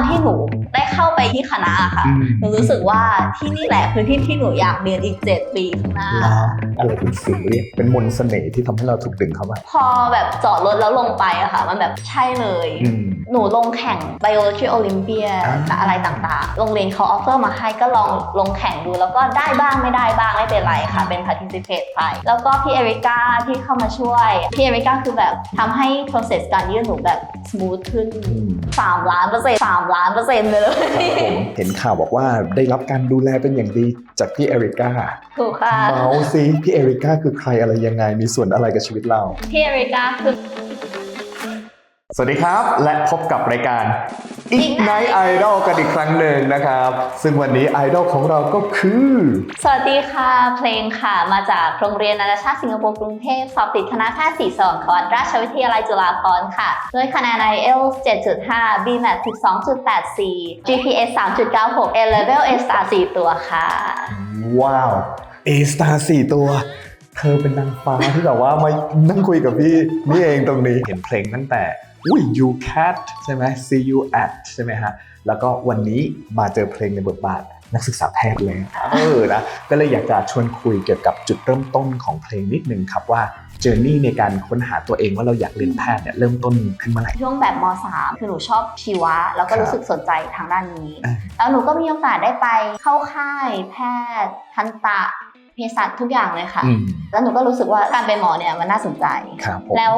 วันที่หนูได้ เข้าไปที่คณะอะค่ะอืมหนูรู้สึกว่าที่นี่แหละคือที่ที่หนูอยากเรียนอีก 7 ปีข้างหน้า อะไรเป็นสิ่งเรียกเป็นมนต์เสน่ห์ที่ทำให้เราถูกดึงเข้ามา พอแบบจอดรถแล้วลงไปอะค่ะ มันแบบใช่เลยอืมหนูลงแข่ง biology olympia อ่าอะไรต่างๆ โรงเรียนเขาออฟเฟอร์มาให้ก็ลองลงแข่งดูแล้วก็ได้บ้างไม่ได้บ้างไม่เป็นไรค่ะ เป็น participate ไป แล้วก็พี่เอริกาที่เข้ามาช่วย พี่เอริกาคือแบบทำให้ process การยื่นหนูแบบ smooth ขึ้นอืม3ล้านเปอร์เซ็นต์3ล้านเปอร์เซ็นต์เลยครับผมเห็นข่าวบอกว่าได้รับการดูแลเป็นอย่างดีจากพี่เอริกาถูกค่ะเมาส์ซิพี่เอริกาคือใครอะไรยังไงมีส่วนอะไรกับชีวิตเรา พี่เอริกาคือ สวัสดีครับและพบกับรายการ Ignite Idol กันอีกครั้งหนึ่งนะครับ ซึ่งวันนี้ไอดอลของเราก็คือ สวัสดีค่ะ เพลงค่ะ มาจากโรงเรียนนานาชาติสิงคโปร์กรุงเทพสอบติดคณะแพทย์ศรีสอนคอนราชวิทยาลัยจุฬาภรณ์ค่ะ ด้วยคะแนน IELTS 7.5 BMAT 12.84 GPS 3.96 A Level A Star 4ตัวค่ะ ว้าว A star สี่ตัวเธอเป็นนางฟ้าที่แบบว่ามานั่งคุยกับพี่นี่เองตรงนี้เห็นเพลงตั้งแต่ อุ้ย you cat ใช่ไหม see you at ใช่ไหมฮะ แล้วก็วันนี้มาเจอเพลงในบทบาทนักศึกษาแพทย์เลยเออนะก็เลยอยากจะชวนคุยเกี่ยวกับจุดเริ่มต้นของเพลงนิดนึงครับว่าเจอร์นี่ในการค้นหาตัวเองว่าเราอยากเรียนแพทย์เนี่ยเริ่มต้นขึ้นเมื่อไหร่ช่วงแบบม .3 คือหนูชอบชีวะ แล้วก็ครับรู้สึกสนใจทางด้านนี้อ่าแล้วหนูก็มีโอกาสได้ไปเข้าค่ายแพทย์ทันตะ เภสัชทุกอย่างเลยค่ะอืมแล้วหนูก็รู้สึกว่าการเป็นหมอเนี่ยมันน่าสนใจครับผมแล้ว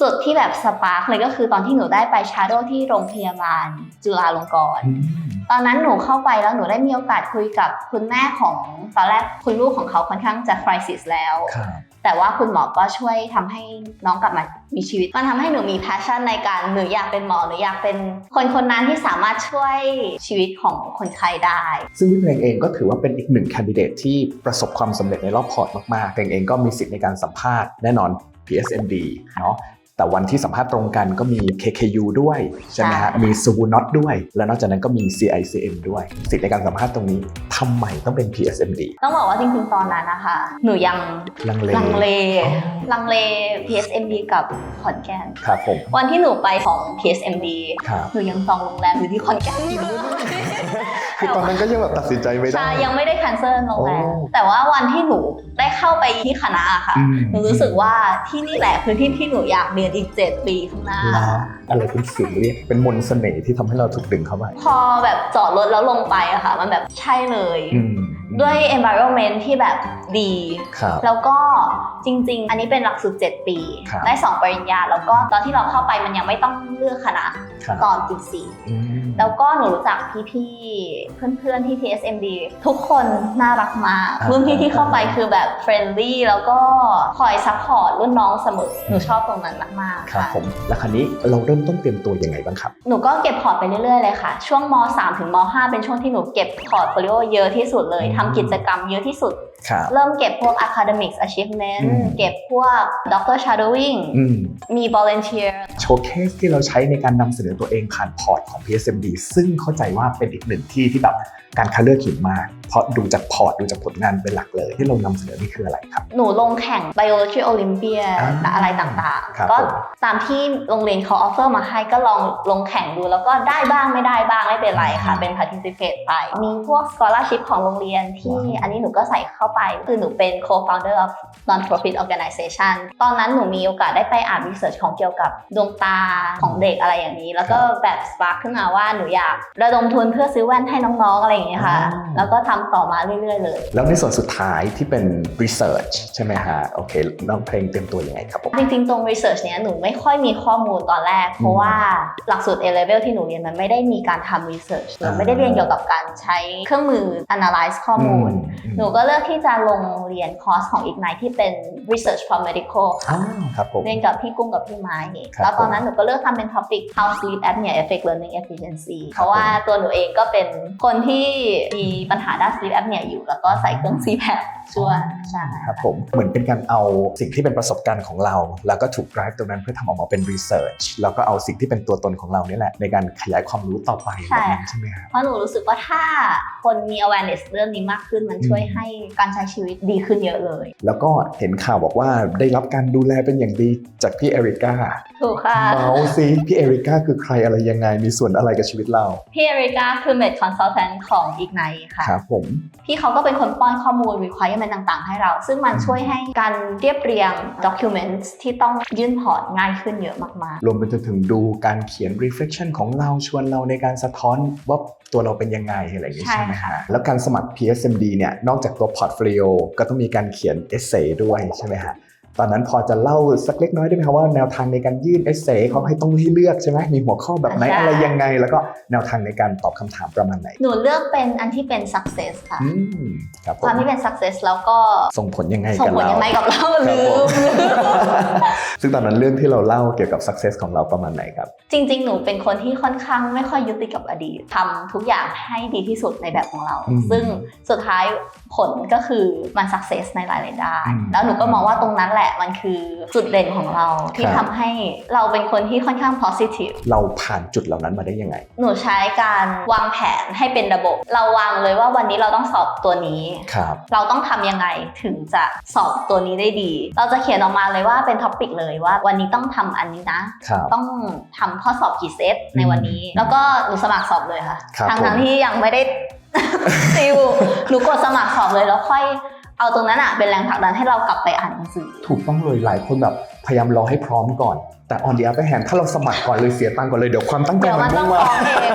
จุดที่แบบสปาร์คเลยก็คือตอนที่หนูได้ไปชาโดว์ที่โรงพยาบาลจุฬาลงกรณ์อืมตอนนั้นหนูเข้าไปแล้วหนูได้มีโอกาสคุยกับคุณแม่ของตอนแรกคุณลูกของเขาค่อนข้างจะคริสิสแล้วครับ แต่ว่าคุณหมอก็ช่วยทำให้น้องกลับมามีชีวิต มันทำให้หนูมีแพชชั่นในการหนูอยากเป็นหมอหนูอยากเป็นคนคนนั้นที่สามารถช่วยชีวิตของคนไข้ได้ ซึ่งพี่เพลงเองก็ถือว่าเป็นอีกหนึ่งแคนดิเดตที่ประสบความสำเร็จในรอบพอร์ตมากๆเพลงเองก็มีสิทธิ์ในการสัมภาษณ์แน่นอน PSMD เนาะแต่วันที่สัมภาษณ์ตรงกันก็มี KKU ด้วย ใช่ไหมฮะ มี s u n o t ด้วย แล้วนอกจากนั้นก็มี CICM ด้วย สิทธิ์ในการสัมภาษณ์ตรงนี้ ทำไมต้องเป็น PSMD ต้องบอกว่าจริงๆ ตอนนั้นนะคะ หนูยังลังเลลังเลอ๋อลังเล PSMD กับขอนแก่นครับผมวันที่หนูไปของ PSMD ครับหนูยังจองโรงแรมอยู่ที่ขอนแก่นอยู่ คือตอนนั้นก็ยังแบบตัดสินใจไม่ได้ ใช่ ยังไม่ได้ cancel โรงแรมโอ้แต่ว่าวันที่หนูได้เข้าไปที่คณะอะค่ะอืมหนูรู้สึกว่าที่นี่แหละคือที่ที่หนูอยากเรียนอีก 7 ปีข้างหน้าแล้วอะไรเป็นสิ่งเรียกเป็นมนต์เสน่ห์ที่ทำให้เราถูกดึงเข้ามาพอแบบจอดรถแล้วลงไปอะค่ะ มันแบบใช่เลยอืมด้วย environment ที่แบบดีครับแล้วก็ จริง ๆ อันนี้เป็นหลักสูตร7ปี ครับได้ 2 ปริญญา แล้วก็ตอนที่เราเข้าไปมันยังไม่ต้องเลือกคณะครับ ตอนปีสี่อืม แล้วก็หนูรู้จักพี่ๆ เพื่อนๆ ที่ TSMD ทุกคนน่ารักมากอ่ารุ่นพี่ที่เข้าไปคือแบบเฟรนลี่แล้วก็คอยซัพพอร์ตรุ่นน้องเสมอหนูชอบตรงนั้นมากๆครับค่ะ ผม แล้วคราวนี้เราเริ่มต้นเตรียมตัวยังไงบ้างครับ หนูก็เก็บพอร์ตไปเรื่อยๆเลยค่ะ ช่วงม .3 ถึงม .5 เป็นช่วงที่หนูเก็บพอร์ตโฟลิโอเยอะที่สุดเลยอืม ทำกิจกรรมเยอะที่สุดครับ เริ่มเก็บพวก academics achievement อืมเก็บพวก doctor shadowing อืมมี volunteer โชว์เคสที่เราใช้ในการนำเสนอตัวเองผ่านพอร์ตของ PSMD ซึ่งเข้าใจว่าเป็นอีกหนึ่งที่ที่แบบการคัดเลือกหินมากเพราะดูจากพอร์ตดูจากผลงานเป็นหลักเลย ที่เรานำเสนอนี่คืออะไรครับ หนูลงแข่ง biology olympia อ่าอะไรต่างครับๆก็ผมตามที่โรงเรียนเขาออฟเฟอร์มาให้ก็ลองลงแข่งดู แล้วก็ได้บ้างไม่ได้บ้างไม่เป็นไรค่ะ เป็น participate ไป มีพวก scholarship ของโรงเรียนที่ว้าวอันนี้หนูก็ใส่เข้าไป คือหนูเป็น co-founder of non-profit organization ตอนนั้นหนูมีโอกาสได้ไปอ่าน research ของเกี่ยวกับดวงตาของเด็กอะไรอย่างนี้ แล้วก็แบบ spark ขึ้นมาว่าหนูอยากระดมทุนเพื่อซื้อแว่นให้น้องๆอะไรอย่างนี้ยค่ะอ่าแล้วก็ทำต่อมาเรื่อยๆเลย แล้วในส่วนสุดท้ายที่เป็น research ใช่ไหมฮะ โอเค น้องเพลงเตรียมตัวยังไงครับผม จริงๆ ตรง research เนี้ยหนูไม่ค่อยมีข้อมูลตอนแรก เพราะว่าหลักสูตร A level ที่หนูเรียนมันไม่ได้มีการทำ research หนูไม่ได้เรียนเกี่ยวกับการใช้เครื่องมือ analyze ข้อมูลอืมหนูก็เลือกที่จะลงเรียนคอร์สของ Ignite ที่เป็น research for medical อ้าค่ะวครับผมเรียนกับพี่กุ้งกับพี่ไม้ครับแล้วตอนนั้นหนูก็เลือกทำเป็น topic how sleep apnea affect learning efficiency ครับเพราะว่าตัวหนูเองก็เป็นคนที่มีปัญหาหน้าสลีแอปเนี่ยอยู่ แล้วก็ใส่เครื่องซีแพคช่วยใช่ครับผมเหมือนเป็นการเอาสิ่งที่เป็นประสบการณ์ของเรา แล้วก็ถูก drive ตรงนั้นเพื่อทำออกมาเป็น research แล้วก็เอาสิ่งที่เป็นตัวตนของเรานี่แหละ ในการขยายความรู้ต่อไปแบบนั้นใช่ไหมครับเพราะหนูรู้สึกว่าถ้าคนมี awareness เรื่องนี้มากขึ้นมันช่วยอืมให้การใช้ชีวิตดีขึ้นเยอะเลย แล้วก็เห็นข่าวบอกว่าได้รับการดูแลเป็นอย่างดีจากพี่เอริก้าถูกค่ะเมาส์ซิพี่เอริก้าคือใครอะไรยังไงมีส่วนอะไรกับชีวิตเราพี่เอริกาคือ Med Consultant ของ Ignite ค่ะครับผมพี่เขาก็เป็นคนป้อนข้อมูล requirement ต่างๆ ให้เรา ซึ่งมันช่วยให้การเรียบเรียง documents ที่ต้องยื่นพอร์ตง่ายขึ้นเยอะมากรวมไปจนถึงดูการเขียน reflection ของเราชวนเราในการสะท้อนว่าตัวเราเป็นยังไงอะไรอย่างนี้ใช่ใช่ไหมค่ะฮะแล้วการสมัคร PSMD เนี่ยนอกจากตัว portfolio ก็ต้องมีการเขียน essay ด้วยใช่ไหมฮะ ตอนนั้นพอจะเล่าสักเล็กน้อยได้ไหมครับว่าแนวทางในการยื่น essay เขาให้ต้องให้เลือกใช่ไหมมีหัวข้อแบบไหนอะไรยังไง แล้วก็แนวทางในการตอบคำถามประมาณไหนๆหนูเลือกเป็นอันที่เป็น success ค่ะอืมครับผความมที่เป็น success แล้วก็ส่งผลยังไงส่งกับผลเรายังไงกับเราครัลืบผมมซึ่งตอนนั้นเรื่องที่เราเล่าเกี่ยวกับ success ของเราประมาณไหนครับ จริง ๆ หนูเป็นคนที่ค่อนข้างไม่ค่อยยึดติดกับอดีตทำทุกอย่างให้ดีที่สุดในแบบของเราอืมซึ่งสุดท้ายผลก็คือมัน success ในหลายๆด้านอืมแล้วหนูก็มองว่าตรงนั้นแหละมันคือจุดเด่นของเราที่ครับทำให้เราเป็นคนที่ค่อนข้าง positive เราผ่านจุดเหล่านั้นมาได้ยังไง หนูใช้การวางแผนให้เป็นระบบ เราวางเลยว่าวันนี้เราต้องสอบตัวนี้ ครับ เราต้องทำยังไงถึงจะสอบตัวนี้ได้ดี เราจะเขียนออกมาเลยว่าเป็นท็อปิกเลยว่าวันนี้ต้องทำอันนี้นะ ครับ ต้องทำข้อสอบกี่เซตในวันนี้ แล้วก็หนูสมัครสอบเลยค่ะ ครับทั้งผม ทั้งๆที่ยังไม่ได้ ติวหนูกดสมัครสอบเลยแล้วค่อย เอาตรงนั้นอะเป็นแรงผลักดันให้เรากลับไปอ่านหนังสือ ถูกต้องเลยหลายคนแบบพยายามรอให้พร้อมก่อน แต่ on the other hand ถ้าเราสมัครก่อนเลยเสียตังค์ก่อนเลยเดี๋ยวความตั้งใจเดี๋ยวมัมันนต้ต้อองงมาฟ้องเอง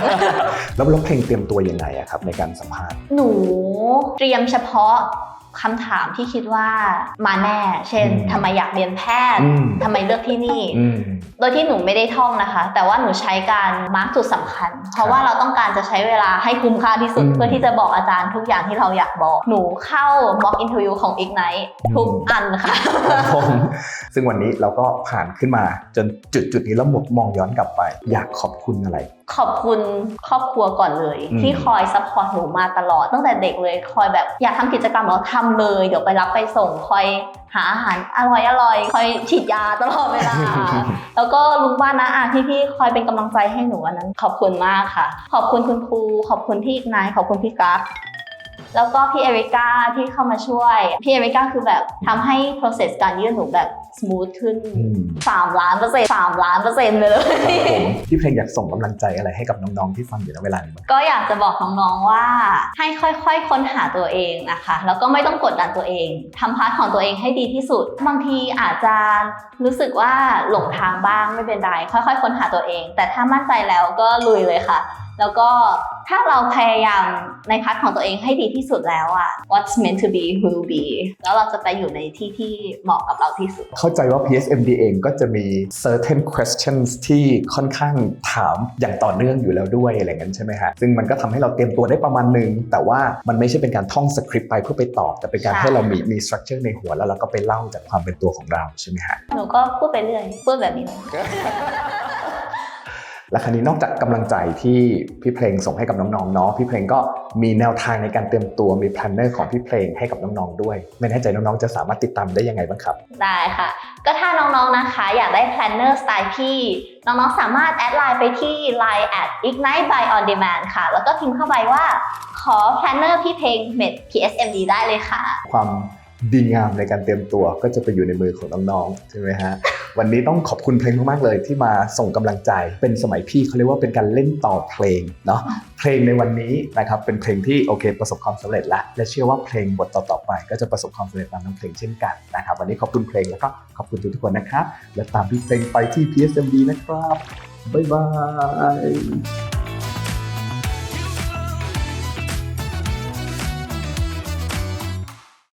แล้วแล้วเพลงเตรียมตัวยังไงอะครับในการสัมภาษณ์ หนูเตรียมเฉพาะคำถามที่คิดว่ามาแน่ เช่นอืมทำไมอยากเรียนแพทย์อืม ทำไมเลือกที่นี่ อืม โดยที่หนูไม่ได้ท่องนะคะ แต่ว่าหนูใช้การมาร์กจุดสำคัญ เพราะว่าเราต้องการจะใช้เวลาให้คุ้มค่าที่สุดอืมเพื่อที่จะบอกอาจารย์ทุกอย่างที่เราอยากบอก หนูเข้า mock interview ของ Ignite ทุกอืมอันค่ะครับผมซึ่งวันนี้เราก็ผ่านขึ้นมาจนจุดจุดนี้แล้วหมดมองย้อนกลับไป อยากขอบคุณอะไร ขอบคุณครอบครัวก่อนเลยอืมที่คอยซัพพอร์ตหนูมาตลอดตั้งแต่เด็กเลย คอยแบบอยากทำกิจกรรมเราทำเลย เดี๋ยวไปรับไปส่งคอย หาอาหารอร่อยอร่อยคอยฉีดยาตลอดเวลา แล้วก็ลุงบ้านนะอาที่พี่คอยเป็นกำลังใจให้หนูอันนั้น ขอบคุณมากค่ะ ขอบคุณคุณครู ขอบคุณพี่นาย ขอบคุณพี่กั๊ก แล้วก็พี่เอริก้าที่เข้ามาช่วย พี่เอริก้าคือแบบทำให้ process การยื่นหนูแบบ smooth ขึ้นอืม 3ล้านเปอร์เซ็นต์3ล้านเปอร์เซ็นต์เลยครับผมพี่เพลงอยากส่งกำลังใจอะไรให้กับน้องๆที่ฟังอยู่ในเวลานี้บ้างก็อยากจะบอกน้องๆว่าให้ค่อยๆ ค้นหาตัวเองนะคะ แล้วก็ไม่ต้องกดดันตัวเองทำพาร์ทของตัวเองให้ดีที่สุด บางทีอาจจะรู้สึกว่าหลงทางบ้างไม่เป็นไรค่อยๆ ค้นหาตัวเอง แต่ถ้ามั่นใจแล้วก็ลุยเลยค่ะ แล้วก็ถ้าเราพยายามในพาร์ทของตัวเองให้ดีที่สุดแล้วอะ what's meant to be will be แล้วเราจะไปอยู่ในที่ที่เหมาะกับเราที่สุด เข้าใจว่า PSMD เองก็จะมี certain questions ที่ค่อนข้างถามอย่างต่อเนื่องอยู่แล้วด้วยอะไรอย่างนั้นใช่ไหมฮะ ซึ่งมันก็ทำให้เราเตรียมตัวได้ประมาณหนึ่งแต่ว่ามันไม่ใช่เป็นการท่องสคริปต์ไปเพื่อไปตอบ แต่เป็นการใช่ให้เรามีมี structure ในหัวแล้วเราก็ไปเล่าจากความเป็นตัวของเราใช่ไหมฮะหนูก็พูดไปเรื่อยพูดแบบนี้เลย และคราวนี้นอกจากกำลังใจที่พี่เพลงส่งให้กับน้องๆเนาะพี่เพลงก็มีแนวทางในการเตรียมตัวมี planner ของพี่เพลงให้กับน้องๆด้วย ไม่แน่ใจน้องๆจะสามารถติดตามได้ยังไงบ้างครับ ได้ค่ะ ก็ถ้าน้องๆนะคะ อยากได้ planner สไตล์พี่ น้องๆสามารถแอดไลน์ไปที่ line at ignite by on demand ค่ะ แล้วก็พิมพ์เข้าไปว่าขอ planner พี่เพลง med PSMD ได้เลยค่ะ ความ ดีงามในการเตรียมตัวก็จะไปอยู่ในมือของน้องๆใช่ไหมฮะวันนี้ต้องขอบคุณเพลงมากๆเลยที่มาส่งกำลังใจ เป็นสมัยพี่เขาเรียกว่าเป็นการเล่นต่อเพลงเนาะเพลงในวันนี้นะครับเป็นเพลงที่โอเคประสบความสำเร็จล้วและเชื่อว่าเพลงบทต่อๆไป ก็จะประสบความสำเร็จตามน้องเพลงเช่นกันนะครับวันนี้ขอบคุณเพลงแล้วก็ขอบคุณทุกๆคนนะครับและตามพี่เพลงไปที่ PSMD นะครับบ๊ายบาย